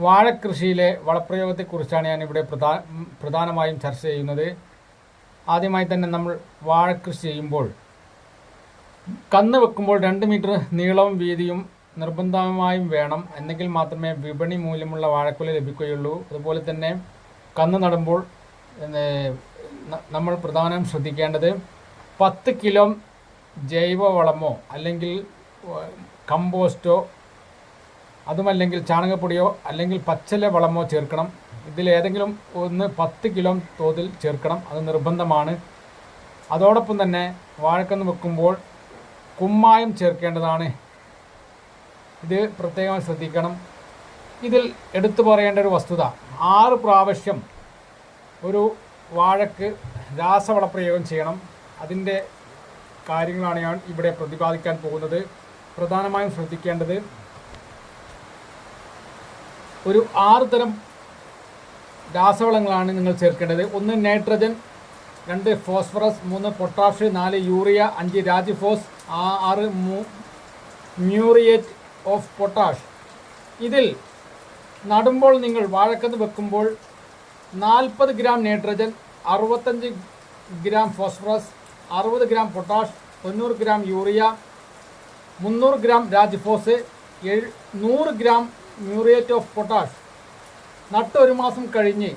വാഴക്കൃഷിയിലെ വളപ്രയോഗത്തെക്കുറിച്ചാണ് ഞാനിവിടെ പ്രധാ പ്രധാനമായും ചർച്ച ചെയ്യുന്നത്. ആദ്യമായി തന്നെ നമ്മൾ വാഴക്കൃഷി ചെയ്യുമ്പോൾ കന്ന് വെക്കുമ്പോൾ രണ്ട് മീറ്റർ നീളവും വീതിയും നിർബന്ധമായും വേണം. എന്നെങ്കിൽ മാത്രമേ വിപണി മൂല്യമുള്ള വാഴക്കുല ലഭിക്കുകയുള്ളൂ. അതുപോലെ തന്നെ കന്ന് നടുമ്പോൾ നമ്മൾ പ്രധാനം ശ്രദ്ധിക്കേണ്ടത് പത്ത് കിലോ ജൈവവളമോ അല്ലെങ്കിൽ കമ്പോസ്റ്റോ അതുമല്ലെങ്കിൽ ചാണകപ്പൊടിയോ അല്ലെങ്കിൽ പച്ചില വളമോ ചേർക്കണം. ഇതിലേതെങ്കിലും ഒന്ന് പത്ത് കിലോ തോതിൽ ചേർക്കണം. അത് നിർബന്ധമാണ്. അതോടൊപ്പം തന്നെ വാഴക്കന്ന് വെക്കുമ്പോൾ കുമ്മായം ചേർക്കേണ്ടതാണ്. ഇത് പ്രത്യേകമായി ശ്രദ്ധിക്കണം. ഇതിൽ എടുത്തു പറയേണ്ട ഒരു വസ്തുത ആറ് പ്രാവശ്യം ഒരു വാഴക്ക് രാസവളപ്രയോഗം ചെയ്യണം. അതിന്റെ കാര്യങ്ങളാണ് ഞാൻ ഇവിടെ പ്രതിപാദിക്കാൻ പോകുന്നത്. പ്രധാനമായും ശ്രദ്ധിക്കേണ്ടത് ഒരു ആറ് തരം രാസവളങ്ങളാണ് നിങ്ങൾ ചേർക്കേണ്ടത്. ഒന്ന് നൈട്രജൻ രണ്ട് ഫോസ്ഫറസ് മൂന്ന് പൊട്ടാഷ് നാല് യൂറിയ അഞ്ച് രാജിഫോസ് ആറ് മ്യൂറിയേറ്റ് ഓഫ് പൊട്ടാഷ്. ഇതിൽ നടുമ്പോൾ നിങ്ങൾ വാഴക്കന്ന് വെക്കുമ്പോൾ നാൽപ്പത് ഗ്രാം നൈട്രജൻ അറുപത്തഞ്ച് ഗ്രാം ഫോസ്ഫറസ് അറുപത് ഗ്രാം പൊട്ടാഷ് തൊണ്ണൂറ് ഗ്രാം യൂറിയ മുന്നൂറ് ഗ്രാം രാജ്ഫോസ് എഴ് നൂറ് ഗ്രാം മ്യൂറിയേറ്റ് ഓഫ് പൊട്ടാഷ്. നട്ട് ഒരു മാസം കഴിഞ്ഞ്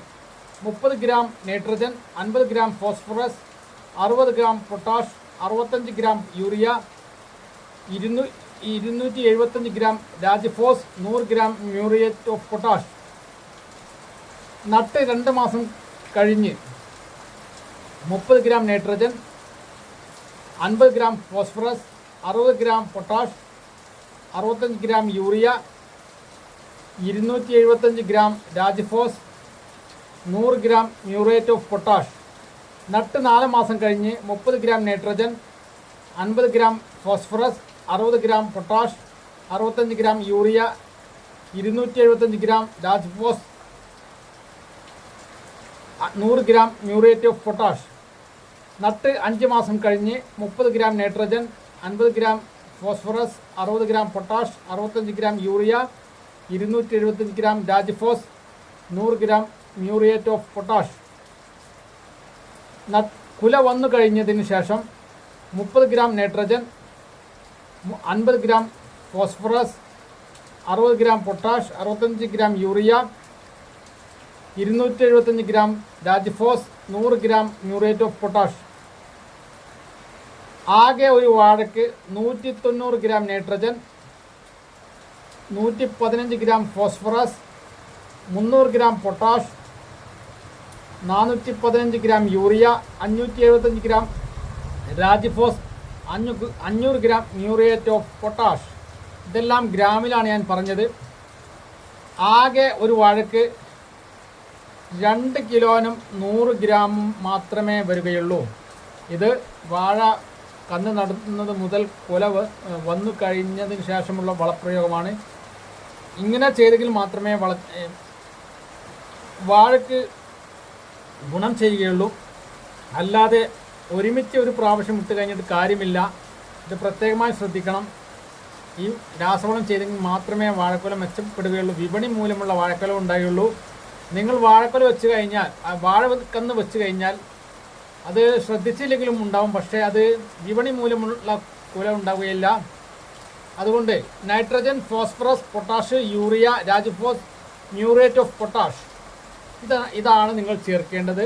മുപ്പത് ഗ്രാം നൈട്രജൻ അൻപത് ഗ്രാം ഫോസ്ഫറസ് അറുപത് ഗ്രാം പൊട്ടാഷ് അറുപത്തഞ്ച് ഗ്രാം യൂറിയ ഇരുന്നൂ ഇരുന്നൂറ്റി എഴുപത്തഞ്ച് ഗ്രാം രാജ്ഫോസ് നൂറ് ഗ്രാം മ്യൂറിയേറ്റ് ഓഫ് പൊട്ടാഷ്. നട്ട് രണ്ട് മാസം കഴിഞ്ഞ് മുപ്പത് ഗ്രാം നൈട്രജൻ അൻപത് ഗ്രാം ഫോസ്ഫറസ് അറുപത് ഗ്രാം പൊട്ടാഷ് അറുപത്തഞ്ച് ഗ്രാം യൂറിയ ഇരുന്നൂറ്റി എഴുപത്തഞ്ച് ഗ്രാം രാജ്ഫോസ് നൂറ് ഗ്രാം മ്യൂറേറ്റ് ഓഫ് പൊട്ടാഷ്. നട്ട് നാല് മാസം കഴിഞ്ഞ് മുപ്പത് ഗ്രാം നൈട്രജൻ അൻപത് ഗ്രാം ഫോസ്ഫറസ് അറുപത് ഗ്രാം പൊട്ടാഷ് അറുപത്തഞ്ച് ഗ്രാം യൂറിയ ഇരുന്നൂറ്റി എഴുപത്തഞ്ച് ഗ്രാം രാജ്ഫോസ് നൂറ് ഗ്രാം മ്യൂറേറ്റ് ഓഫ് പൊട്ടാഷ്. നട്ട് അഞ്ച് മാസം കഴിഞ്ഞ് മുപ്പത് ഗ്രാം നൈട്രജൻ അൻപത് ഗ്രാം ഫോസ്ഫറസ് അറുപത് ഗ്രാം പൊട്ടാഷ് അറുപത്തഞ്ച് ഗ്രാം യൂറിയ ഇരുന്നൂറ്റി എഴുപത്തഞ്ച് ഗ്രാം രാജ്ഫോസ് നൂറ് ഗ്രാം മ്യൂറിയേറ്റ് ഓഫ് പൊട്ടാഷ്. കുല വന്നു കഴിഞ്ഞതിന് ശേഷം മുപ്പത് ഗ്രാം നൈട്രജൻ അൻപത് ഗ്രാം ഫോസ്ഫറസ് അറുപത് ഗ്രാം പൊട്ടാഷ് അറുപത്തഞ്ച് ഗ്രാം യൂറിയ ഇരുന്നൂറ്റി എഴുപത്തഞ്ച് ഗ്രാം രാജ്ഫോസ് നൂറ് ഗ്രാം മ്യൂറേറ്റ് ഓഫ് പൊട്ടാഷ്. ആകെ ഒരു വാഴയ്ക്ക് നൂറ്റി തൊണ്ണൂറ് ഗ്രാം നൈട്രജൻ നൂറ്റി പതിനഞ്ച് ഗ്രാം ഫോസ്ഫറസ് മുന്നൂറ് ഗ്രാം പൊട്ടാഷ് നാനൂറ്റി പതിനഞ്ച് ഗ്രാം യൂറിയ അഞ്ഞൂറ്റി എഴുപത്തഞ്ച് ഗ്രാം രാജിഫോസ് അഞ്ഞൂ അഞ്ഞൂറ് ഗ്രാം മ്യൂറിയേറ്റ് ഓഫ് പൊട്ടാഷ്. ഇതെല്ലാം ഗ്രാമിലാണ് ഞാൻ പറഞ്ഞത്. ആകെ ഒരു വാഴയ്ക്ക് രണ്ട് കിലോനും നൂറ് ഗ്രാം മാത്രമേ വരികയുള്ളൂ. ഇത് വാഴ കന്ന് നടത്തുന്നത് മുതൽ കൊലവ് വന്നു കഴിഞ്ഞതിന് ശേഷമുള്ള വളപ്രയോഗമാണ്. ഇങ്ങനെ ചെയ്തെങ്കിൽ മാത്രമേ വള വാഴയ്ക്ക് ഗുണം ചെയ്യുകയുള്ളൂ. അല്ലാതെ ഒരുമിച്ച് ഒരു പ്രാവശ്യം ഇട്ട് കഴിഞ്ഞിട്ട് കാര്യമില്ല. ഇത് പ്രത്യേകമായി ശ്രദ്ധിക്കണം. ഈ രാസവളം ചെയ്തെങ്കിൽ മാത്രമേ വാഴക്കുല മെച്ചപ്പെടുകയുള്ളൂ. വിപണി മൂലമുള്ള വാഴക്കുല ഉണ്ടായുള്ളൂ. നിങ്ങൾ വാഴക്കുല വെച്ച് കഴിഞ്ഞാൽ ആ വാഴ കന്ന് വെച്ച് കഴിഞ്ഞാൽ അത് ശ്രദ്ധിച്ചില്ലെങ്കിലും ഉണ്ടാവും. പക്ഷേ അത് വിപണി മൂലമുള്ള കുല ഉണ്ടാവുകയില്ല. അതുകൊണ്ട് nitrogen phosphorus potash urea Rajphos muriate of potash. ഇതാണ് നിങ്ങൾ ചേർക്കേണ്ടത്.